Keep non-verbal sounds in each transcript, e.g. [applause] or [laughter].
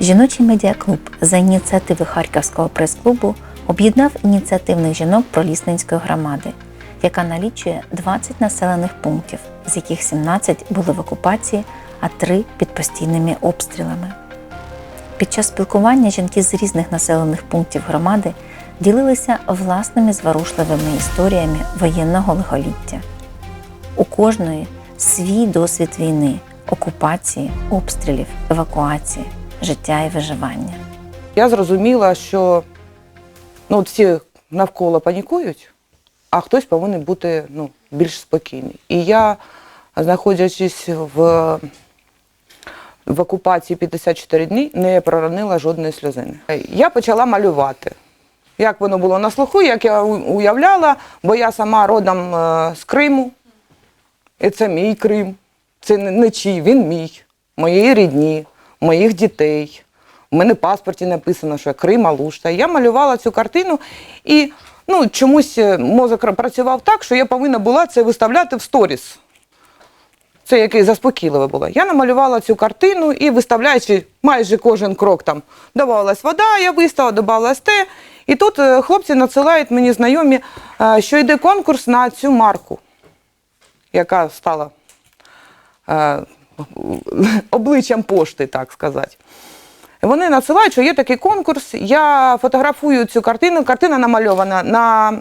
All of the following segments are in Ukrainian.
Жіночий медіаклуб за ініціативи Харківського прес-клубу об'єднав ініціативних жінок Пролісненської громади, яка налічує 20 населених пунктів, з яких 17 були в окупації, а 3 під постійними обстрілами. Під час спілкування жінки з різних населених пунктів громади ділилися власними зворушливими історіями воєнного лихоліття. У кожної свій досвід війни, окупації, обстрілів, евакуації, життя і виживання. Я зрозуміла, що ну, всі навколо панікують, а хтось повинен бути ну, більш спокійний. І я, знаходячись в, в окупації 54 дні, не проронила жодної сльозини. Я почала малювати. Як воно було на слуху, як я уявляла, бо я сама родом е, з Криму, і це мій Крим. Це не, чий, він мій, моєї рідні, моїх дітей. У мене в паспорті написано, що я Крим Алушта. Я малювала цю картину і ну, чомусь е, мозок працював так, що я повинна була це виставляти в сторіс. Це який заспокійливе було. Я намалювала цю картину і виставляючи майже кожен крок там додавалась вода, я виставила, додавалась те. І тут е, хлопці надсилають мені знайомі, е, що йде конкурс на цю марку, яка стала обличчям пошти, так сказати. Вони надсилають, що є такий конкурс. Я фотографую цю картину. Картина намальована на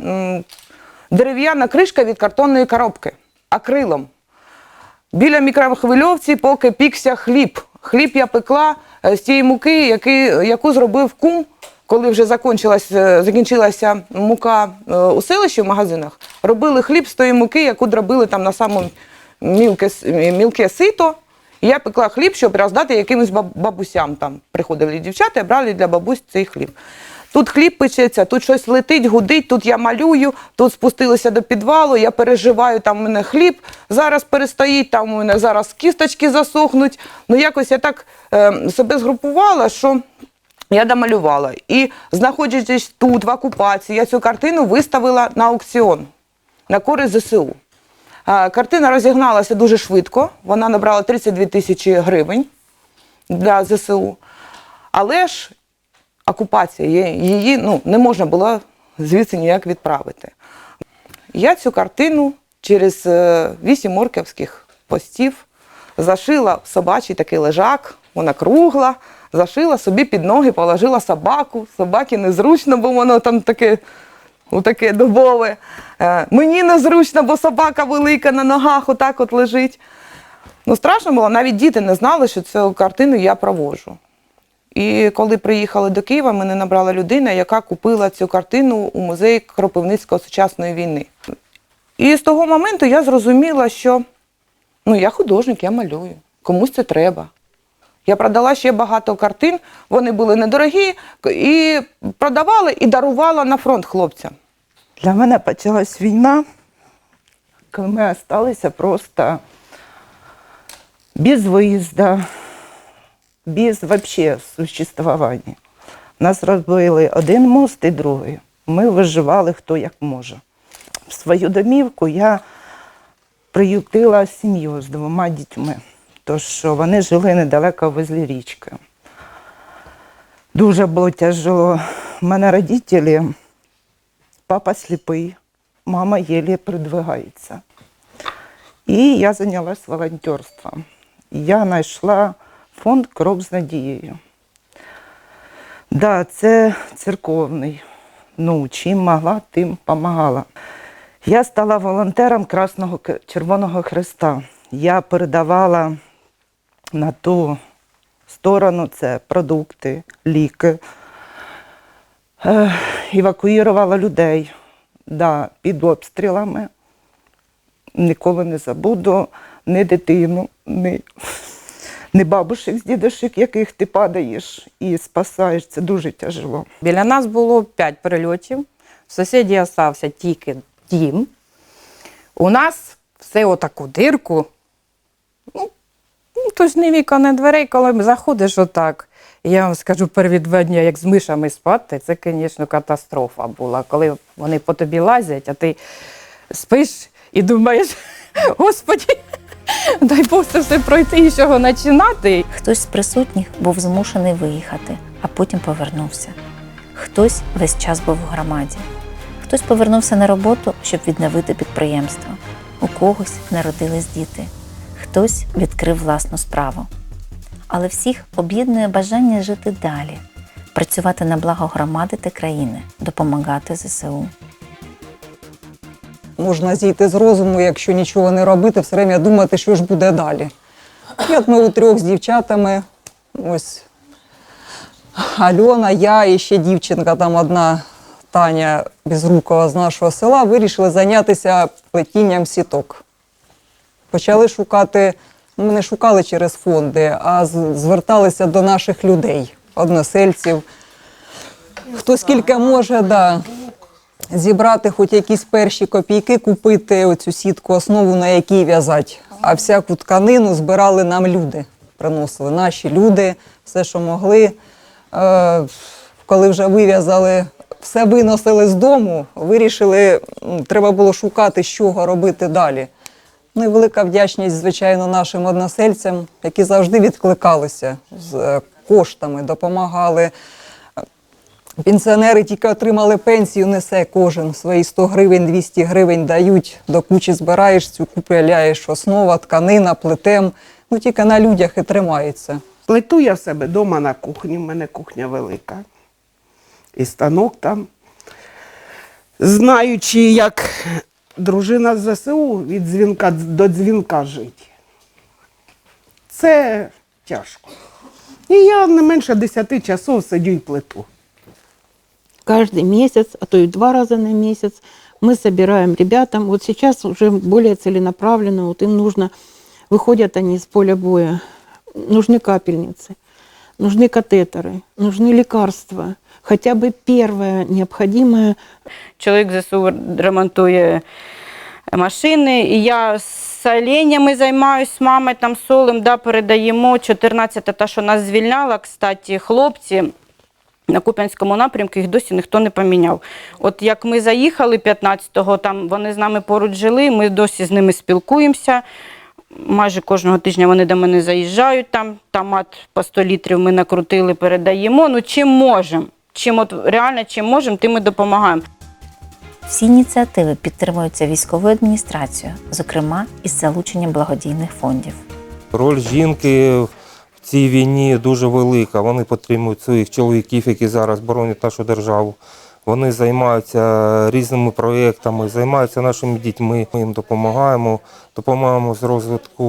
дерев'яна кришка від картонної коробки акрилом. Біля мікрохвильовці поки пікся хліб. Хліб я пекла е, з тієї муки, який, яку зробив кум, коли вже е, закінчилася мука е, у селищі в магазинах. Робили хліб з тої муки, яку дробили там на самому мілке, мілке сито. І я пекла хліб, щоб роздати якимось бабусям. Там приходили дівчата і брали для бабусь цей хліб. Тут хліб печеться, тут щось летить, гудить, тут я малюю, тут спустилися до підвалу, я переживаю, там у мене хліб зараз перестоїть, там у мене зараз кісточки засохнуть. Ну якось я так е, себе згрупувала, що я домалювала. І знаходячись тут, в окупації, я цю картину виставила на аукціон на користь ЗСУ. А, Картина розігналася дуже швидко, вона набрала 32 тисячі гривень для ЗСУ. Але ж окупація, її ну, не можна було звідси ніяк відправити. Я цю картину через е, вісім орківських постів зашила в собачий такий лежак, вона кругла, зашила собі під ноги, положила собаку. Собаки незручно, бо воно там таке, таке дубове. Е, Мені незручно, бо собака велика на ногах отак от лежить. Ну, страшно було, навіть діти не знали, що цю картину я проводжу. І коли приїхали до Києва, мене набрала людина, яка купила цю картину у музеї Кропивницького сучасної війни. І з того моменту я зрозуміла, що ну, я художник, я малюю, комусь це треба. Я продала ще багато картин, вони були недорогі, і продавала і дарувала на фронт хлопцям. Для мене почалась війна, коли ми залишилися просто без виїзду, без вообще существування. Нас розбили один мост і другий. Ми виживали хто як може. В свою домівку я приютила сім'ю з двома дітьми, тому що вони жили недалеко возле річки. Дуже було тяжело. У мене родителі папа сліпий, мама єлі передвигається. І я зайнялася волонтерством. Я знайшла фонд Крок з надією. Да, це церковний. Ну, чим могла, тим допомагала. Я стала волонтером Красного Червоного Христа. Я передавала на ту сторону це продукти, ліки, евакуювала людей да, під обстрілами. Ніколи не забуду ні дитину, ні, ні бабушек з дідушек, яких ти падаєш і спасаєш. Це дуже тяжело. Біля нас було п'ять прильотів. В сусіді остався тільки дім. У нас все отаку дирку. Ну, ну то ж не віка, не дверей, коли заходиш отак. Я вам скажу, перві два дні, як з мишами спати, це, звісно, катастрофа була. Коли вони по тобі лазять, а ти спиш і думаєш, [laughs] господі, [laughs] дай Бог все пройти і чого починати. Хтось з присутніх був змушений виїхати, а потім повернувся. Хтось весь час був у громаді. Хтось повернувся на роботу, щоб відновити підприємство. У когось народились діти, хтось відкрив власну справу. Але всіх об'єднує бажання жити далі, працювати на благо громади та країни, допомагати ЗСУ. можна зійти з розуму, якщо нічого не робити, все время думати, що ж буде далі. От ми у трьох з дівчатами, ось Альона, я і ще дівчинка, там одна Таня Безрукова з нашого села, вирішили зайнятися плетінням сіток. Почали шукати, ну, ми не шукали через фонди, а зверталися до наших людей, односельців. Хто скільки може, да, зібрати хоч якісь перші копійки, купити оцю сітку, основу, на якій в'язати. А всяку тканину збирали нам люди, приносили наші люди, все, що могли. Е, коли вже вив'язали, все виносили з дому, вирішили, треба було шукати, з чого робити далі. Ну і велика вдячність, звичайно, нашим односельцям, які завжди відкликалися з е, коштами, допомагали. Пенсіонери тільки отримали пенсію, несе кожен свої 100 гривень, 200 гривень дають, до кучі збираєш цю купляєш основа, тканина, плетем. Ну тільки на людях і тримається. Плету я в себе вдома на кухні, в мене кухня велика. І станок там. Знаючи, як дружина з ЗСУ від дзвінка до дзвінка жить. Це тяжко. І я не менше 10 часов сидю і плету. каждый месяц, а то и два раза на месяц мы собираем ребятам. Вот сейчас уже более целенаправленно, вот им нужно, выходят они с поля боя, нужны капельницы, нужны катетеры, нужны лекарства, хотя бы первое необходимое Чоловік ЗСУ ремонтує машини, і я з оленями займаюся, з мамою там солим, да, передаємо. 14 та, що нас звільняла, кстати, хлопці. На Куп'янському напрямку їх досі ніхто не поміняв. От як ми заїхали 15-го, там вони з нами поруч жили, ми досі з ними спілкуємося. Майже кожного тижня вони до мене заїжджають, там томат по 100 літрів ми накрутили, передаємо. Ну чим можемо? Чим от реально чим можемо, тим ми допомагаємо. Всі ініціативи підтримуються військовою адміністрацією, зокрема із залученням благодійних фондів. Роль жінки в цій війні дуже велика. Вони підтримують своїх чоловіків, які зараз боронять нашу державу. Вони займаються різними проєктами, займаються нашими дітьми. Ми їм допомагаємо, допомагаємо з розвитку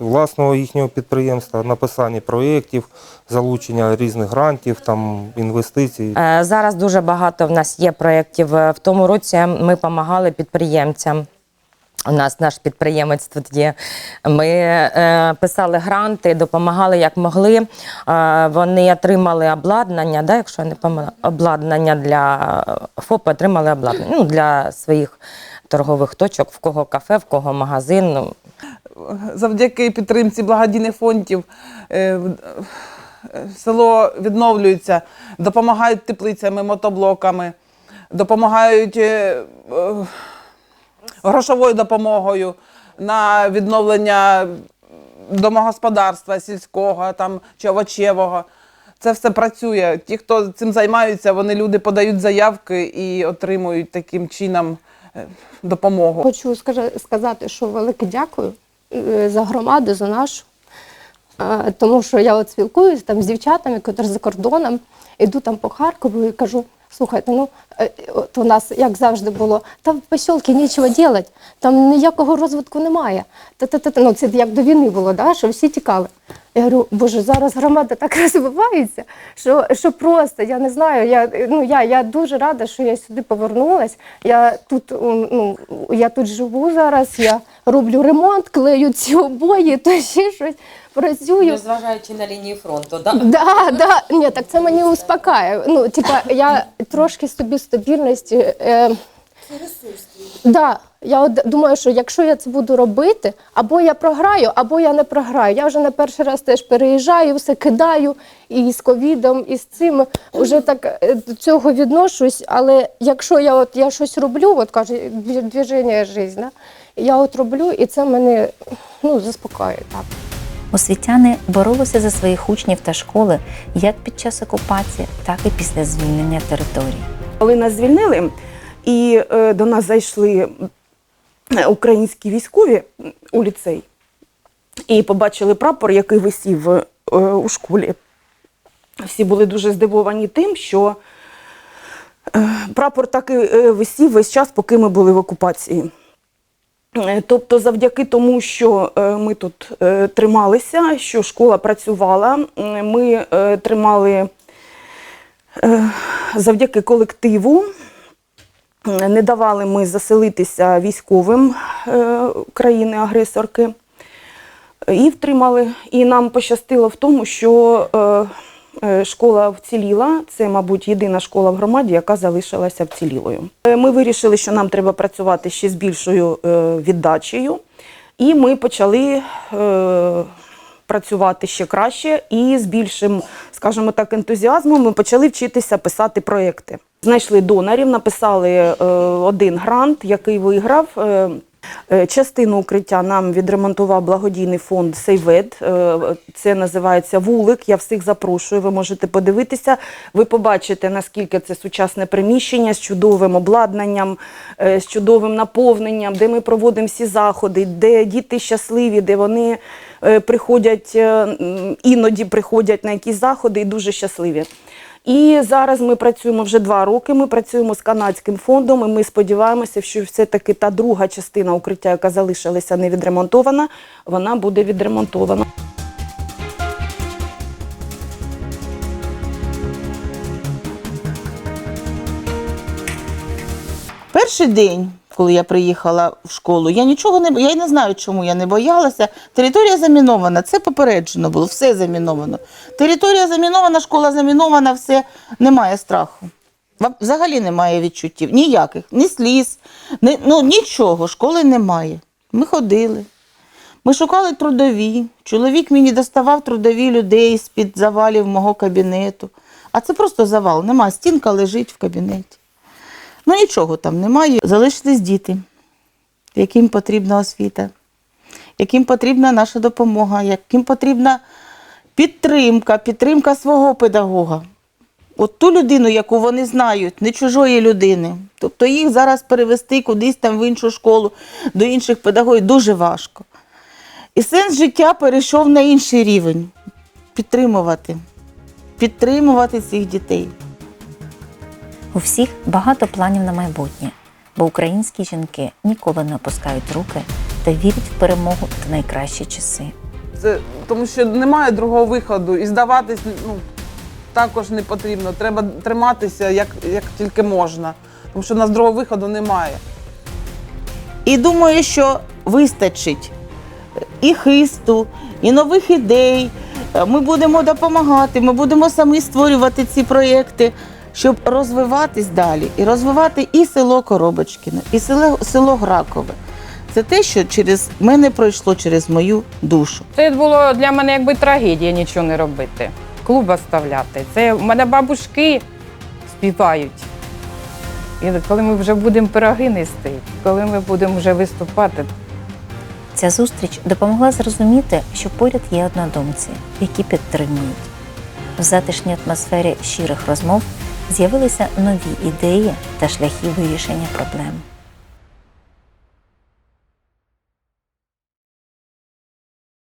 власного їхнього підприємства, написання проєктів, залучення різних грантів, там інвестицій. Е, Зараз дуже багато в нас є проєктів. Е, В тому році ми допомагали підприємцям. У нас наш підприємець тут є. Ми е, писали гранти, допомагали як могли. Е, вони отримали обладнання, да, якщо я не помиляю, обладнання для ФОП отримали обладнання ну, для своїх торгових точок, в кого кафе, в кого магазин. Ну, завдяки підтримці благодійних фондів е, село відновлюється, допомагають теплицями, мотоблоками, допомагають е, е, грошовою допомогою на відновлення домогосподарства сільського там, чи овочевого. Це все працює. Ті, хто цим займаються, вони люди подають заявки і отримують таким чином е, допомогу. Хочу сказати, що велике дякую е, за громаду, за нашу. Тому що я от спілкуюся там з дівчатами, які за кордоном, іду там по Харкову і кажу: слухайте, ну е, от у нас як завжди було, там в посілки нічого робити, там ніякого розвитку немає. Та-та-та-та. Ну, це як до війни було, да, що всі тікали. Я говорю, боже, зараз громада так [laughs] розвивається, що, що просто я не знаю. Я, ну, я, я дуже рада, що я сюди повернулась. Я тут, ну, я тут живу зараз, я роблю ремонт, клею ці обої, [laughs] то ще щось працюю. Незважаючи на лінію фронту, да? Да, да. Ні, так це мені успокаює. Ну, типа, я трошки собі стабільності. Е, Да, я от думаю, що якщо я це буду робити, або я програю, або я не програю. Я вже не перший раз теж переїжджаю, все кидаю і з ковідом, і з цим вже так е, до цього відношусь. Але якщо я от я щось роблю, от каже дві- движення життя, Я от роблю, і це мене ну, заспокоює так. Освітяни боролися за своїх учнів та школи як під час окупації, так і після звільнення територій. Коли нас звільнили, і е, до нас зайшли е, українські військові у ліцей, і побачили прапор, який висів е, у школі. Всі були дуже здивовані тим, що прапор так і висів весь час, поки ми були в окупації. Е, Тобто, завдяки тому, що е, ми тут е, трималися, що школа працювала, ми тримали завдяки колективу. Не давали ми заселитися військовим країни-агресорки і втримали. І нам пощастило в тому, що школа вціліла. Це, мабуть, єдина школа в громаді, яка залишилася вцілілою. Е, Ми вирішили, що нам треба працювати ще з більшою е, віддачею, і ми почали. е, Працювати ще краще і з більшим, скажімо так, ентузіазмом ми почали вчитися писати проекти. Знайшли донорів, написали е, один грант, який виграв. Е, Частину укриття нам відремонтував благодійний фонд Сейвед. Е, Це називається вулик. Я всіх запрошую. Ви можете подивитися. Ви побачите, наскільки це сучасне приміщення з чудовим обладнанням, е, з чудовим наповненням, де ми проводимо всі заходи, де діти щасливі, де вони приходять, іноді приходять на якісь заходи і дуже щасливі. І зараз ми працюємо вже два роки. Ми працюємо з канадським фондом, і ми сподіваємося, що все-таки та друга частина укриття, яка залишилася не відремонтована, вона буде відремонтована. Перший день, коли я приїхала в школу, я нічого не я не знаю, чому я не боялася. Територія замінована, це попереджено було, все заміновано. Територія замінована, школа замінована, все немає страху. Взагалі немає відчуттів, ніяких, ні сліз, ні, ну нічого, школи немає. Ми ходили. Ми шукали трудові. Чоловік мені доставав трудові людей з-під завалів мого кабінету. А це просто завал, нема, стінка лежить в кабінеті. Ну нічого там немає. Залишились діти, яким потрібна освіта, яким потрібна наша допомога, яким потрібна підтримка, підтримка свого педагога. От ту людину, яку вони знають, не чужої людини. Тобто їх зараз перевести кудись там в іншу школу, до інших педагогів дуже важко. І сенс життя перейшов на інший рівень підтримувати, підтримувати цих дітей. У всіх багато планів на майбутнє, бо українські жінки ніколи не опускають руки та вірять в перемогу та найкращі часи. Це, тому що немає другого виходу. І здаватись ну, також не потрібно. Треба триматися як, як тільки можна. Тому що у нас другого виходу немає. І думаю, що вистачить і хисту, і нових ідей. Ми будемо допомагати, ми будемо самі створювати ці проєкти, щоб розвиватись далі і розвивати і село Коробочкине, і село, село Гракове. Це те, що через мене пройшло через мою душу. Це було для мене якби трагедія нічого не робити. Клуб оставляти. Це в мене бабушки співають. І коли ми вже будемо пироги нести, коли ми будемо вже виступати, Ця зустріч допомогла зрозуміти, що поряд є однодумці, які підтримують. В затишній атмосфері щирих розмов з'явилися нові ідеї та шляхи вирішення проблем.